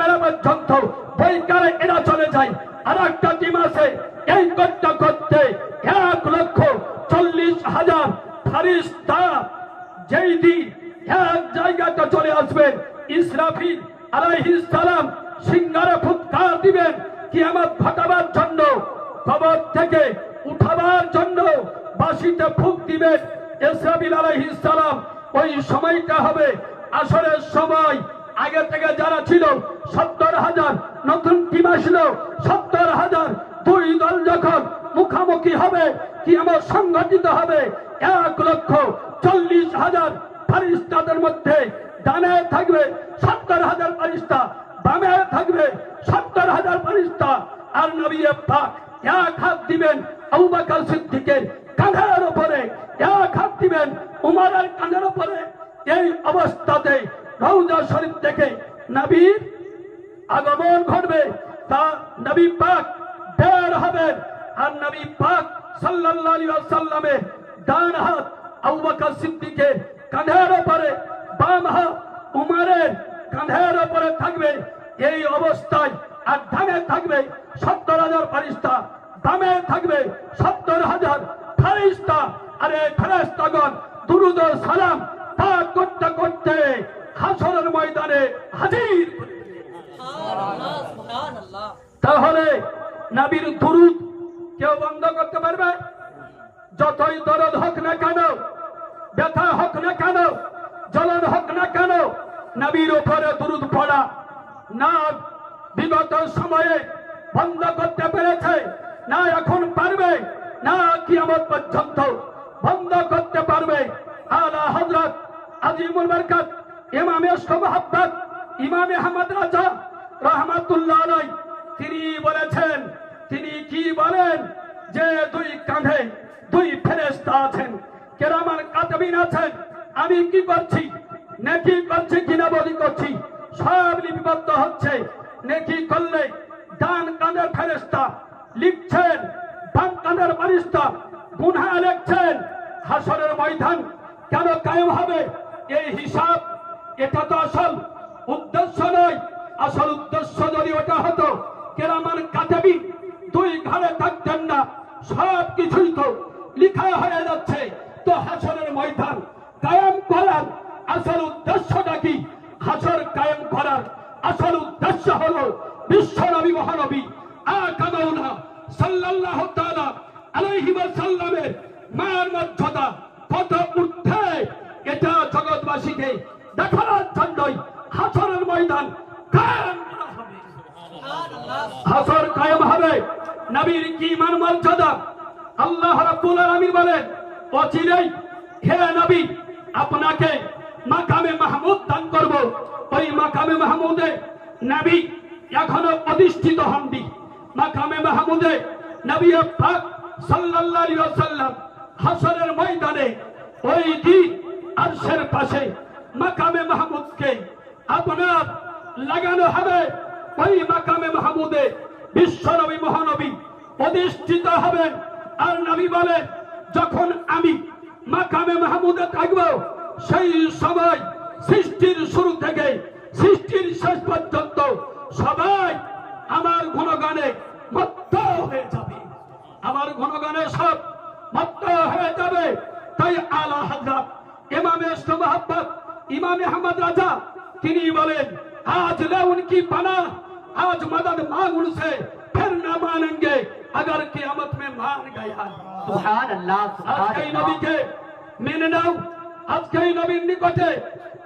বেলা পর্যন্ত বৈকারে এরা চলে যায়। আর একটা টিম আছে, এই করতে করতে এক লক্ষ চল্লিশ হাজার ফারিস্তা। যেই দিন এক জায়গাতে চলে আসবেন, ইসরাফিল আলাইহিস সালাম সিঙ্গারে ফুৎকার দিবেন কিয়ামত ঘটাবার জন্য, কবর থেকে উঠাবার জন্য বাসিতে ফুক দিবেন। ইসরাফিল আলাইহিস সালাম, ওই সময়টা হবে আসরের সময়। আগে থেকে যারা ছিল, সত্তর হাজার, নতুন টিম আসলো, সত্তর হাজার। দুই দল যখন মুখামুখি হবে, কি আমার সংগঠিত হবে? এক লক্ষ চল্লিশ হাজার ফারিস্তাদের মধ্যে ডানে থাকবে সত্তর হাজার ফারিস্তা বামে থাকবে সত্তর হাজার ফারিস্তা আর নবী পাক এক হাত দিবেন আবু বকর সিদ্দিকের কাঁধের এক হাত দিবেন উমারের কাঁধের উপরে। এই অবস্থাতে রৌজা শরীফ থেকে নবীর আগমন ঘটবে, তা নবী পাক বের হবেন। আর নবী পাক সাল্লাল্লাহু আলাইহি ডান হাত আবু বকর সিদ্দিকের কাঁধের উপরে বাম হাত উমরের কাঁধের উপরে থাকবে। এই অবস্থায় আর ডানে থাকবে সত্তর হাজার ফারিস্তা বামে থাকবে সত্তর হাজার ফারিস্তা আর এই ফেরেস্তাগণ দুরুদ সালাম তা করতে করতে হাসরের ময়দানে হাজির তাহলে নবীর দুরুদ কেউ বন্ধ করতে পারবে? যতই দরদ হোক না কেন ব্যথা হোক না কেন জ্বলন হোক না কেন নবীর উপরে দুরুদ পড়া না বিগত সময়ে বন্ধ করতে পেরেছে না এখন পারবে না কিয়ামত পর্যন্ত বন্ধ করতে পারবে। আলা হযরত আজিমুল বরকত ইমামে সুবহাব্বত ইমামে আহমদ রাজা রহমাতুল্লাহ আলাই তিনি বলেছেন, তিনি কি বলেন যে দুই কাঁধে দুই ফেরেশতা আছেন, কেরামান কাতবিন আছেন, আমি কি করছি, নেকি করছি কিনা বলি করছি, সব লিপিবদ্ধ হচ্ছে, নেকি করলে ডান কাঁধের ফেরেস্তা লিখছেন, বাম কাঁধের ফারিস্তা গুনহা লিখছেন হাসরের ময়দান কেন কায়েম হবে, এই হিসাব এটা তো আসল উদ্দেশ্য নয়। আসল উদ্দেশ্য যদি ওটা হতো, কেরামান কাতেবি দুই ঘরে থাকতেন না, সব কিছুই তো লিখা হয়ে যাচ্ছে। তো হাসরের ময়দান কায়েম করার আসল উদ্দেশ্যটা কি? হাসর কায়েম করার আসল উদ্দেশ্য হলো বিশ্ব নবী মহানবী আকামাউনা সাল্লাল্লাহু তাআলা আলাইহি ওয়াসাল্লামের মায়ের মর্যাদা কত ঊর্ধ্বে। এটা জগৎবাসীকে দেখানোর জন্যই হাসরের ময়দান হাসর কায়েম হবে। নবীর কি মান মর্যাদা? আল্লাহ রাব্বুল আলামিন বলেন, অচিরেই হে নবী, আপনাকে মাকামে মাহমুদ দান করব। ওই মাকামে মাহমুদে নবী এখনও অধিষ্ঠিত হননি। মাকামে মাহমুদে নবী পাক সাল্লাল্লাহু আলাইহি ওয়াসাল্লাম হাসরের ময়দানে ওই দিন আরশের পাশে মাকামে মাহমুদকে আপনার লাগানো হবে। ওই মাকামে মাহমুদে বিশ্বনবী মহানবী অধিষ্ঠিত হবেন। আর নবী বলেন যখন আমি মাকামে মাহমুদে থাকব, সেই সময় সৃষ্টির শুরু থেকে সৃষ্টির শেষ পর্যন্ত সবাই আমার গুণগানে মত্ত হয়ে যাবে। আমার গুণগানে সব মত্ত হয়ে যাবে। তাই আলা হযরত ইমামে সুবহাব্বত ইমামে আহমদ রাজা তিনি বলেন आज ले उनकी पना आज मदद मांग उनसे फिर न मानेंगे अगर कियामत में मान गया সুবহান আল্লাহ আজকে এই নবীকে মেনে নাও আজকে এই নবীর নিকটে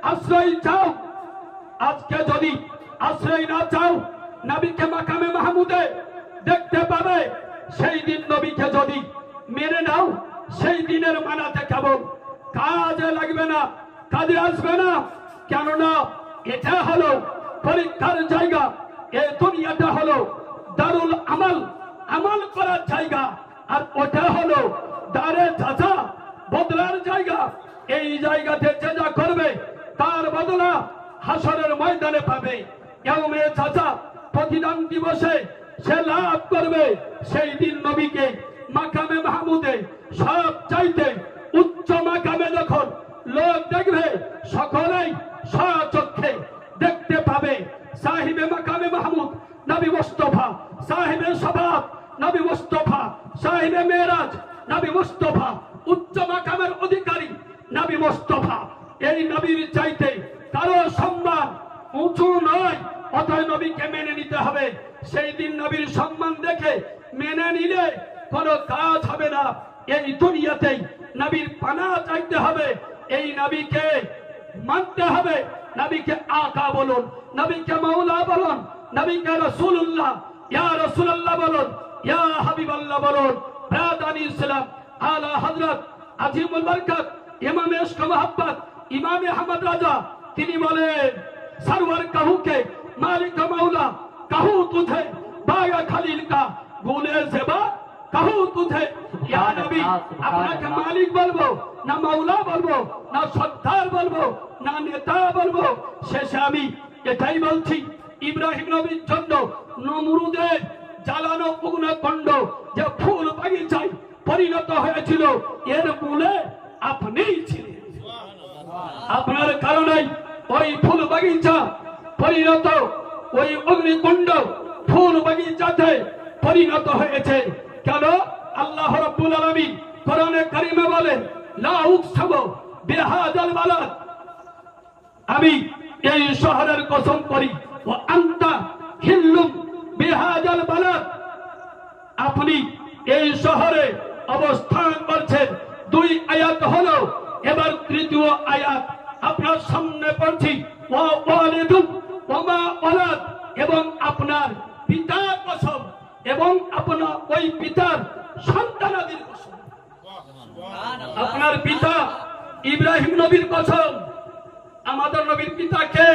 আশ্রয় চাও আজকে যদি আশ্রয় না চাও নবীকে মাকামে মাহমুদে দেখতে পাবে সেই দিন নবীকে যদি মেনে নাও সেই দিনের মানাতে কেবল কাজে লাগবে না কাজে আসবে না। কেননা এটা হলো পরীক্ষার জায়গা। এই দুনিয়াটা হলো দারুল আমাল। আমল করার জায়গা। আর ওটা হলো দারে চাচা বদলার জায়গা। এই জায়গাতে যে যা করবে, তার বদলা হাসরের ময়দানে পাবে। কেউমে চাচা প্রতিদান দিবসে সে লাভ করবে। সেই দিন নবীকে, মাকামে মাহমুদে সব চাইতে উচ্চ মাকামে যখন লোক দেখবে সকলেই সচক্ষে দেখতে পাবে সাহিবে মাকামে মাহমুদ নবী মুস্তফা সাহিবে সবাব নবী মুস্তফা সাহিবে মেরাজ নবী মুস্তফা উচ্চ মাকামের অধিকারী নবী মুস্তফা এই নবীর চাইতে কারও সম্মান উঁচু নয় অতএব নবীকে মেনে নিতে হবে সেই দিন নবীর সম্মান দেখে মেনে নিলে কোনো কাজ হবে না এই দুনিয়াতেই নবীর পানা চাইতে হবে এই নবীকে মানতে হবে নবীকে আকা বলুন নবীকে বললাম নবীকে রসুল্লাহ ইয়া রসুল্লাহ বলুন, ইয়া হাবিবাল্লাহ বলুন প্রাদানি ইসলাম আলা হযরত আজিমুল বরকত, ইমাম ইশক মোহাম্মদ ইমাম আহমদ রাজা, তিনি বলেন, সরওয়ার কাহুকে, মালিক মাওলা, কাহু তুঝে বাগা খলিল কা, গুলে সেবা কাহু তুঝে ইয়া নবী, আপনাকে মালিক বলব, না মাওলা বলব, না সত্তার বলব, না নেতা বলব, শেষে আমি এটাই বলছি ইব্রাহিম নবীর জন্য নমরুদের জ্বালানো অগ্নকণ্ড যে ফুল বাগিচায় পরিণত হয়েছিল, এর মূলে আপনিই ছিলেন। আপনার কারণে ওই ফুল বাগিচা পরিণত, ওই অগ্নিকুণ্ড ফুল বাগিচাতে পরিণত হয়েছে। কেন? আল্লাহ রাব্বুল আলামিন কোরআনে কারিমে বলেন, লা উকসাবু বিহাদাল আমি এই শহরের কসম করি ও আপনি এই শহরে অবস্থান করছেন। দুই আয়াত হলো, এবার তৃতীয় আয়াত। আপনার সামনে পড়ছি এবং আপনার পিতা কসম, এবং আপনার ওই পিতার সন্তানাদির কসম। আপনার পিতা ইব্রাহিম নবীর কসম। আমাদের নবীর পিতা কে?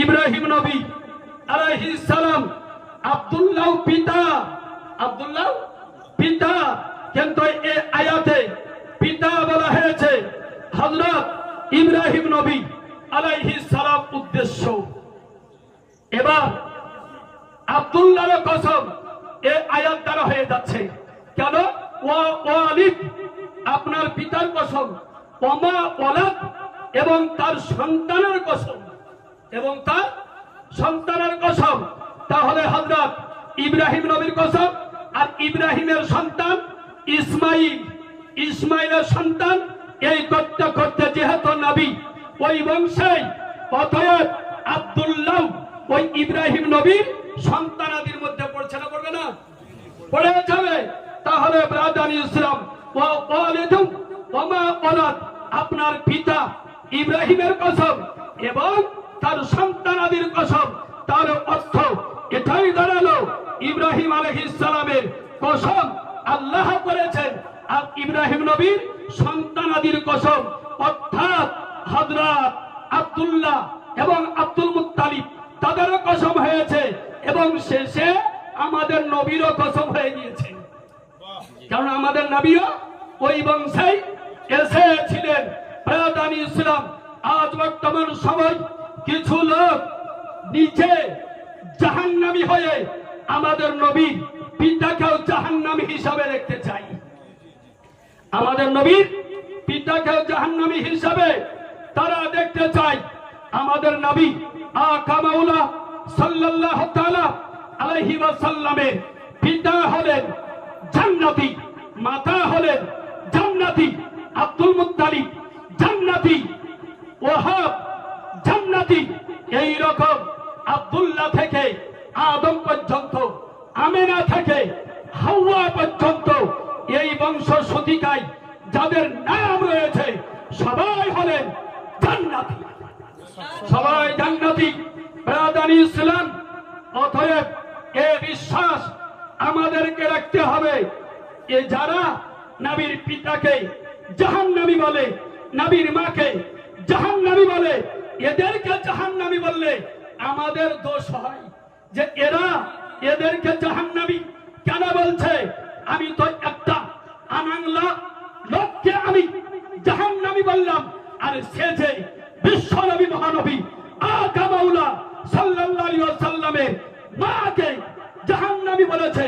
ইব্রাহিম নবী আলাইহিস সালাম আব্দুল্লাহ পিতা আব্দুল্লাহ পিতা কিন্তু এই আয়াতে পিতা বলা হয়েছে হযরত ইব্রাহিম নবী আলাইহিস সালাম উদ্দেশ্য। এবার আব্দুল্লাহর কসম এই আয়াত দ্বারা হয়ে যাচ্ছে। কেন? ওয়া ওয়ালিদ, আপনার পিতার কসম ওমা ওয়ালাদ এবং তার সন্তানের কসম। এবং তার সন্তানের কসম। তাহলে হযরত ইব্রাহিম নবীর কসম আর ইব্রাহিমের সন্তান ইসমাইল। ইসমাইলের সন্তান এই করতে করতে যেহেতু নবী, ওই বংশে অতএব আব্দুল্লাহ ওই ইব্রাহিম নবীর সন্তানাদির মধ্যে পড়ছে না, পড়বে না? পড়ে যাবে তাহলে ব্রাদানি ইসলাম ও ওয়ালিদুম ওমা ওয়ালাদ আপনার পিতা ইব্রাহিমের কসম এবং তার সন্তানাদির কসম, তার অর্থ এটাই দাঁড়াল ইব্রাহিম আলাইহিস সালামের কসম। আল্লাহ করেছেন, আর ইব্রাহিম নবীর সন্তানাদির কসম। অর্থাৎ হযরত আবদুল্লাহ এবং আব্দুল মুত্তালিব তাদেরও কসম হয়েছে এবং শেষে আমাদের নবীরও কসম হয়ে গিয়েছে। কারণ আমাদের নবীও ওই বংশেই এসেছিলেন। প্রয়াদানি ইসলাম আজ বর্তমান সময় কিছু লোক নিচে জাহান্নামী হয়ে আমাদের নবী পিতাকেও জাহান্নামী হিসাবে দেখতে চাই। আমাদের নবীর পিতাকেও জাহান্নামী হিসাবে তারা দেখতে চায়। আমাদের নবী আকা মাওলা সাল্লাল্লাহু তাআলা আলাইহি ওয়াসাল্লামের পিতা হলেন জান্নাতি, মাতা হলেন জান্নাতি, আব্দুল মুত্তালিব, জান্নাতি, ওয়াহাব জান্নাতি এই রকম আব্দুল্লাহ থেকে, আদম পর্যন্ত, আমেনা থেকে, হাওয়া পর্যন্ত এই বংশ সতিকায় যাদের নাম রয়েছে, সবাই হলেন জান্নাতি। সবাই জান্নাতি। ব্রাদানি ইসলাম, অতএব এ বিশ্বাস আমাদেরকে রাখতে হবে। এ যারা নবীর পিতাকে জাহান্নামী বলে, নবীর মাকে জাহান্নামী বলে এদেরকে জাহান্নামী বললে আমাদের দোষ হয়। যে এরা এদেরকে জাহান্নামী কেন বলছে? আমি তো একটা আনাংলা লোককে আমি জাহান্নামী বললাম। আর সে যে বিশ্ব নবী, মহানবী, আকা মাওলা সাল্লাল্লাহু আলাইহি ওয়াসাল্লামের মাকে জাহান্নামী বলেছে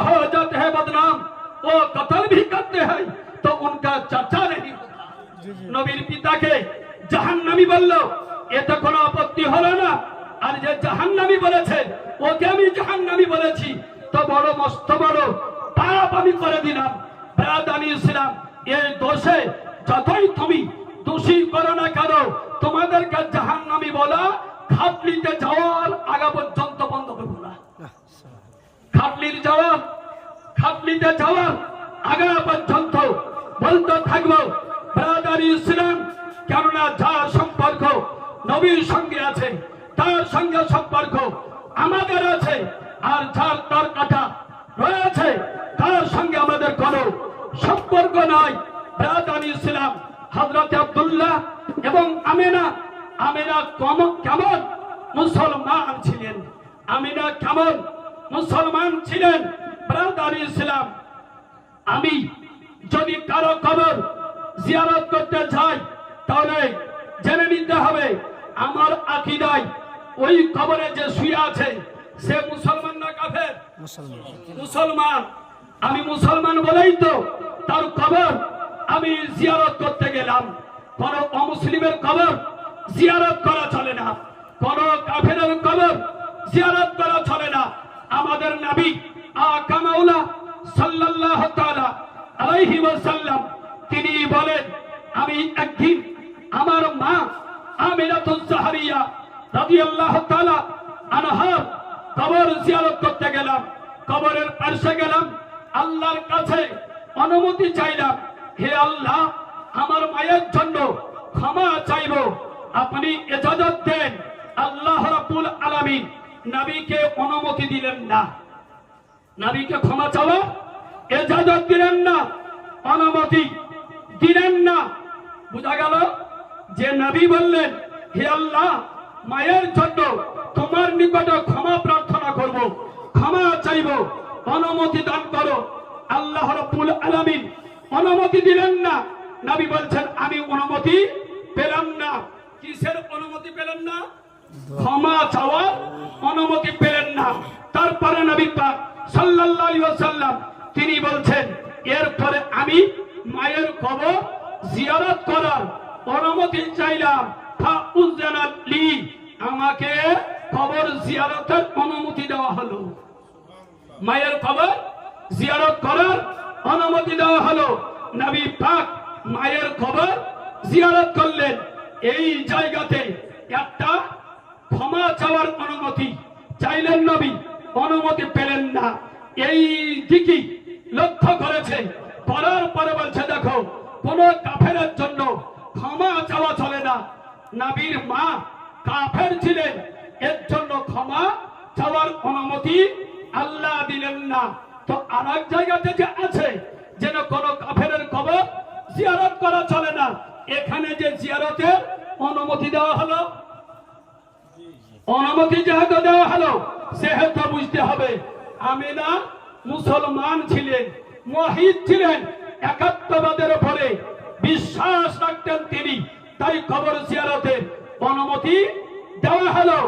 हैं तो हो जाते हैं बदनाम वो कत्ल भी करते हैं तो उनका चर्चा नहीं होता নবীর পিতাকে জাহান্নামী বলল এতে কোনো আপত্তি হলো না আর যে জাহান্নামী বলেছে ওকে আমি জাহান্নামী বলেছি তো বড় মস্ত বড় পাপ আমি করে দিলাম বেড়াদানি ইসলাম এই দোষে যতই তুমি দোষী করো না কেন তোমাদেরকে জাহান্নামী বলা খাটলিতে যাওয়ার খাটলিতে যাওয়ার আগা পর্যন্ত বলতে থাকব। ব্রাদার ইসলাম কেননা যার সম্পর্ক নবীর সঙ্গে আছে, তার সঙ্গে সম্পর্ক আমাদের আছে, আর যার তার কাটা রয়েছে, তার সঙ্গে আমাদের কোনো সম্পর্ক নাই ব্রাদার ইসলাম হজরত আব্দুল্লাহ এবং আমেনা। আমেনা কম, কেমন মুসলমান ছিলেন? আমিনা কেমন মুসলমান ছিলেন? ব্রাদার ইসলাম আমি যদি কারও কবর জিয়ারত করতে চাই, তাহলে জেনে নিতে হবে আমার আকিদায় ওই কবরে যে শুয়ে আছে, সে মুসলমান না কাফের? মুসলমান। আমি মুসলমান বলেই তো তার কবর আমি জিয়ারত করতে গেলাম। কোন অমুসলিমের কবর জিয়ারত করা চলে না। কোন কাফেরের কবর জিয়ারত করা চলে না। আমাদের নবী আকামাউলা সাল্লাল্লাহু তাআলা আলাইহি ওয়াসাল্লাম, তিনি বলেন, আমি একদিন আমার মা আমিনাতুজ জাহরিয়া রাদিয়াল্লাহু তাআলা আনহার কবর জিয়ারত করতে গেলাম। কবরের পাশে গেলাম, আল্লাহর কাছে অনুমতি চাইলাম, হে আল্লাহ, আমার মায়ের জন্য ক্ষমা চাইব, আপনি এজাজত দেন, আল্লাহ রাব্বুল আলামিন নবীকে অনুমতি দিলেন না। নবীকে ক্ষমা চাওয়া এজাজত দিলেন না অনুমতি দিলেন না। বোঝা গেল যে নবী বললেন, হে আল্লাহ, মায়ের জন্য তোমার নিকটে ক্ষমা প্রার্থনা করব, ক্ষমা চাইব, অনুমতি দান করো। আল্লাহ রাব্বুল আলামিন অনুমতি দিলেন না। নবী বলছেন, আমি অনুমতি পেলাম না। কিসের অনুমতি পেলেন না? ক্ষমা চাওয়ার অনুমতি পেলেন না। তারপরে নবী পাক ওয়াসাল্লাম তিনি বলছেন এরপরে আমি মায়ের কবর জিয়ারত করার অনুমতি চাইলাম। আমাকে কবর জিয়ারতের অনুমতি দেওয়া হলো। মায়ের কবর জিয়ারত করার অনুমতি দেওয়া হলো। নবী পাক মায়ের কবর জিয়ারত করলেন। এই জায়গাতে একটা ক্ষমা চাওয়ার অনুমতি চাইলেন নবী। অনুমতি পেলেন না এই দিকে লক্ষ্য করেছে করার পরে বলছে দেখো কোন কাফেরের জন্য ক্ষমা চাওয়া চলে না নবীর মা কাফের ছিলেন এর জন্য ক্ষমা চাওয়ার অনুমতি আল্লাহ দিলেন না তো আর এক জায়গাতে যে আছে যেন কোন কাফেরের কবর জিয়ারত করা চলে না এখানে যে জিয়ারতের অনুমতি দেওয়া হলো অনুমতি যেহেতু দেওয়া হলো সেহেতু বুঝতে হবে আমিনা মুসলমান ছিলেন মহিদ ছিলেন, একাত্মবাদের উপরে বিশ্বাস রাখতেন তিনি। তাই খবর জিয়ারতের অনুমতি দেওয়া হলো।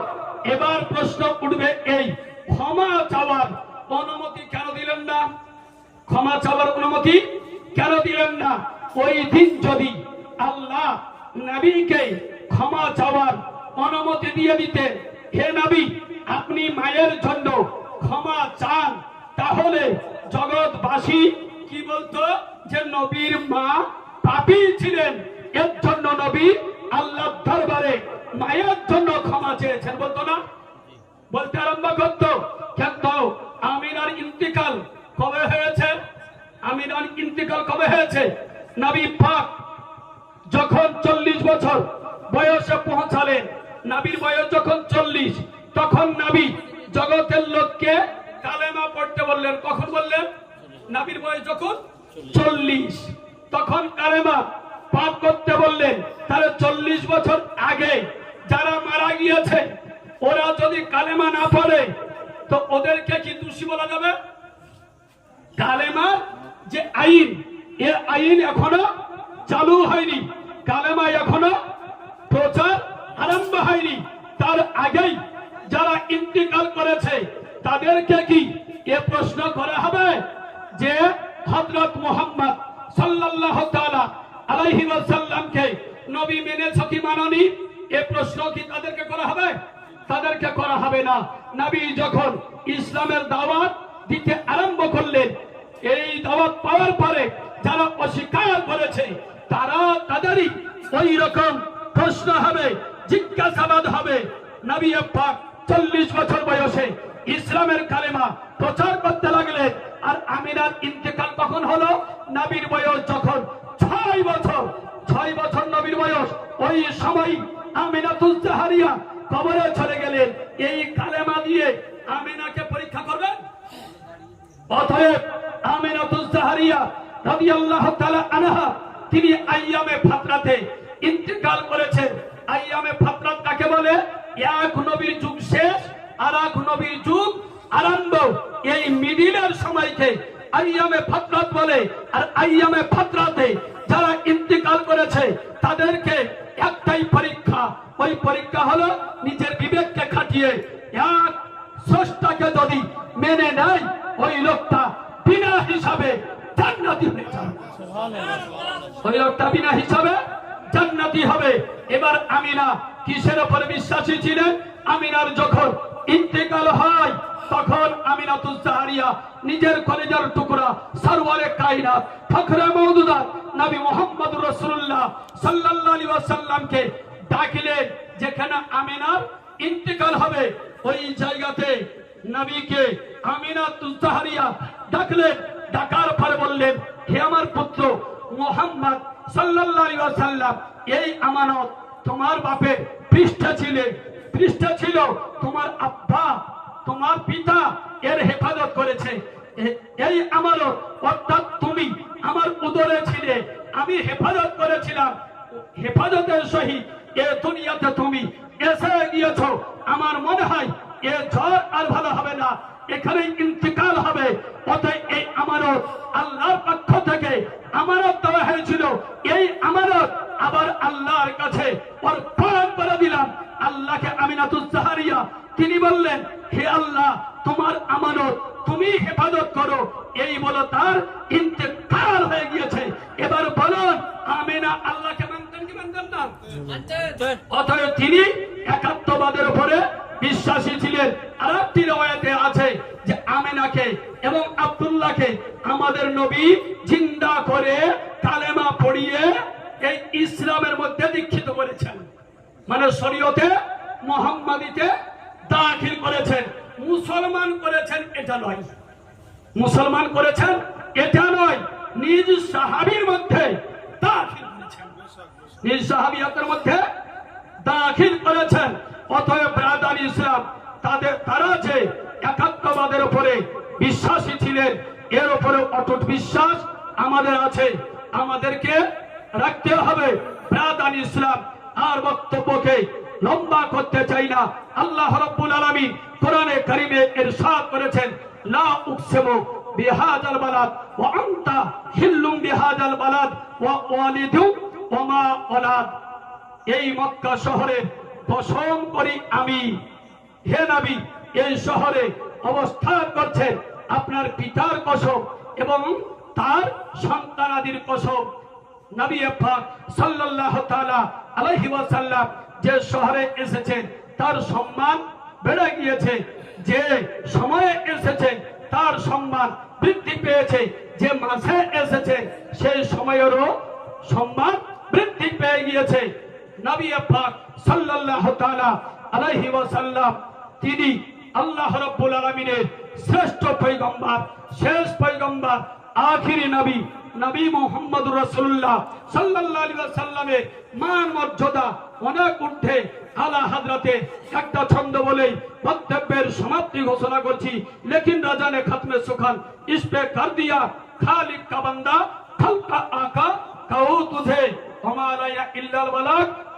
এবার প্রশ্ন উঠবে এই ক্ষমা চাওয়ার অনুমতি কেন দিলেন না? ক্ষমা চাওয়ার অনুমতি কেন দিলেন না? ওই দিন যদি আল্লাহ নবীকে ক্ষমা চাওয়ার অনুমতি দিয়ে দিতেন, হে নবী, আপনি মায়ের জন্য ক্ষমা চান। তাহলে জগৎবাসী কি বলতো? যে নবীর মা পাপী ছিলেন, এর জন্য নবী আল্লাহ দরবারে মায়ের জন্য ক্ষমা চেয়েছেন, বলতো না? বলতে আরম্ভ করতো কিন্তু আমিনার ইন্তিকাল কবে হয়েছে? আমিনার ইন্তিকাল কবে হয়েছে? নবী পাক যখন চল্লিশ বছর বয়সে পৌঁছালেন, নাবির বয়স যখন চল্লিশ, তখন নাবি জগতের লোককে কালেমা পড়তে বললেন কখন বললেন? নাবির বয়স যখন? চল্লিশ। তখন কালেমা পাপ করতে বললেন তাহলে চল্লিশ বছর আগে যারা মারা গিয়েছে ওরা যদি কালেমা না পড়ে তো ওদেরকে কি দোষী বলা যাবে? কালেমার যে আইন এ আইন এখনও চালু হয়নি। কালেমা এখনও প্রচার আরম্ভ হয়নি। তার আগেই যারা ইন্তিকাল করেছে তাদেরকে কি এ প্রশ্ন করা হবে? যে হযরত মোহাম্মদ সাল্লাল্লাহু তাআলা আলাইহি ওয়াসাল্লামকে নবী মেনেছো কি মাননি, এ প্রশ্ন কি তাদেরকে করা হবে? তাদেরকে করা হবে না। নবী যখন ইসলামের দাওয়াত দিতে আরম্ভ করলেন, এই দাওয়াত পাওয়ার পরে যারা অস্বীকার করেছে, তারা তাদেরই ওই রকম প্রশ্ন হবে, জিজ্ঞাসাবাদ হবে। নবী পাক চল্লিশ বছর বয়সে ইসলামের কালেমা প্রচার করতে লাগলেন আর আমিনার ইন্তেকাল কখন হলো? নবীর বয়স যখন ছয় বছর ছয় বছর নবীর বয়স, ওই সময় আমিনা তুলজাহারিয়া কবরে চলে গেলেন। এই কালেমা দিয়ে আমিনাকে পরীক্ষা করবেন? অতএব আমিনাতুজ জাহারিয়া রাদিয়াল্লাহু তাআলা আনহা, তিনি আইয়ামে ফাতরাতে ইন্তেকাল করেছেন। আইয়ামে ফাতরাত কাকে বলে? এক নবীর যুগ শেষ আর নবীর যুগ আরম্ভ এই মিডিলের সময়কে আইয়ামে ফাতরাত বলে, আর আইয়ামে ফাতরাতে যারা ইন্তেকাল করেছে, তাদেরকে একটাই পরীক্ষা। ওই পরীক্ষা হলো নিজের বিবেককে খাটিয়ে, এক স্রষ্টাকে যদি মেনে নেয়, ওই লোকটা বিনা হিসাবে জান্নাতি হয়ে যাবে। ওই লোকটা বিনা হিসাবে জান্নাতি হবে। এবার আমিনা কিসের উপর বিশ্বাসী ছিলেন? আমিনার যখন ইন্তেকাল হয়, তখন আমিনা তুজাহারিয়া নিজের কলেজের টুকরা সরওয়ারে কায়নাত, ফখরে মওদুদাত, নবী মুহাম্মদ রাসূলুল্লাহ সাল্লাল্লাহু আলাইহি ওয়াসাল্লামকে ডাকিলেন, যেখানে আমিনার ইন্তেকাল হবে। ওই জায়গাতে নবীকে আমিনা তুজাহারিয়া ডাকলেন, ডাকার পরে বললেন, হে আমার পুত্র মোহাম্মদ সাল্লাল্লাহু আলাইহি ওয়াসাল্লাম, এই আমানত তোমার বাপের পৃষ্ঠা ছিলে। পৃষ্ঠা ছিল। তোমার আব্বা, তোমার পিতা এর হেফাজত করেছে। এই আমানত অর্থাৎ তুমি আমার উদরে ছিলে। আমি হেফাজত করেছিলাম। হেফাজতের সহিত এ দুনিয়াতে তুমি এসে গিয়েছো। আমার মনে হয় এ ঝড় আর ভালো হবে না। এখানে ইন্তিকাল হবে। অতএব এই আমানত আল্লাহর পক্ষ থেকে আমানত দেওয়া হয়েছিল। এই আমানত আবার আল্লাহর কাছে আল্লাহকে আমিনাতুজ জাহারিয়া তিনি বললেন হে আল্লাহ তোমার আমানত তুমি হেফাজত করো। এই বলো তার ইন্তেকাল হয়ে গিয়েছে। এবার বলুন আমিনা আল্লাহকে মানতেন কি মানতেন না? অতএব তিনি একাত্মবাদের উপরে বিশ্বাসী ছিলেন। আর একটি রওয়ায়াতে আছে যে আমেনাকে এবং আব্দুল্লাহকে আমাদের নবী জিন্দা করে কালেমা পড়িয়ে এই ইসলামের মধ্যে দীক্ষিত করেছেন। মানে শরীয়তে মোহাম্মদীতে দাখিল করেছেন। মুসলমান করেছেন, এটা নয়। মুসলমান করেছেন, এটা নয়। নিজ সাহাবীর মধ্যে দাখিল করেছেন। নিজ সাহাবিয়াতের মধ্যে দাখিল করেছেন। অতএব ব্রাদার ইসলাম, তাদের, তারা যে একাত্মবাদের উপরে বিশ্বাসী ছিলেন, এর উপরে অটুট বিশ্বাস আমাদের আছে। আমাদেরকে রাখতে হবে। ব্রাদার ইসলাম, আর বক্তব্যকে লম্বা করতে চাই না। আল্লাহ রব্বুল আলামিন কোরআনে কারিমে ইরশাদ করেছেন বালাদ হিল্লুম বালাদ এই মক্কা করি আমি। হে নবী, এই শহরে অবস্থান করছেন আপনার পিতার কসম এবং তার সন্তানাদির কসম। নবী পাক সাল্লাল্লাহু তাআলা আলাইহি ওয়াসাল্লাম যে শহরে এসেছেন তার সম্মান বেড়ে গিয়েছে। যে সময়ে এসেছেন তার সম্মান বৃদ্ধি পেয়েছে। যে মাসে এসেছে, সেই সময়েরও সম্মান বৃদ্ধি পেয়ে গিয়েছে। তিনি আল্লাহ শ্রেষ্ঠ পয়গম্বর, শেষ পয়গম্বর, আখিরি নবী নবী মোহাম্মদ রাসূলুল্লাহ সাল্লাল্লাহু মান মর্যাদা অনেক ঊর্ধ্বে আলা হাজরাতে একটা ছন্দ বলে বক্তব্যের সমাপ্তি ঘোষণা করছি। লেকিন রাজানে খাতমে সুখান, ইস্পে কার দিয়া খালি কাবান্দা, খালকা আকা, কাউ তুঝে হমালাইয়া ইল্লাল বালাক।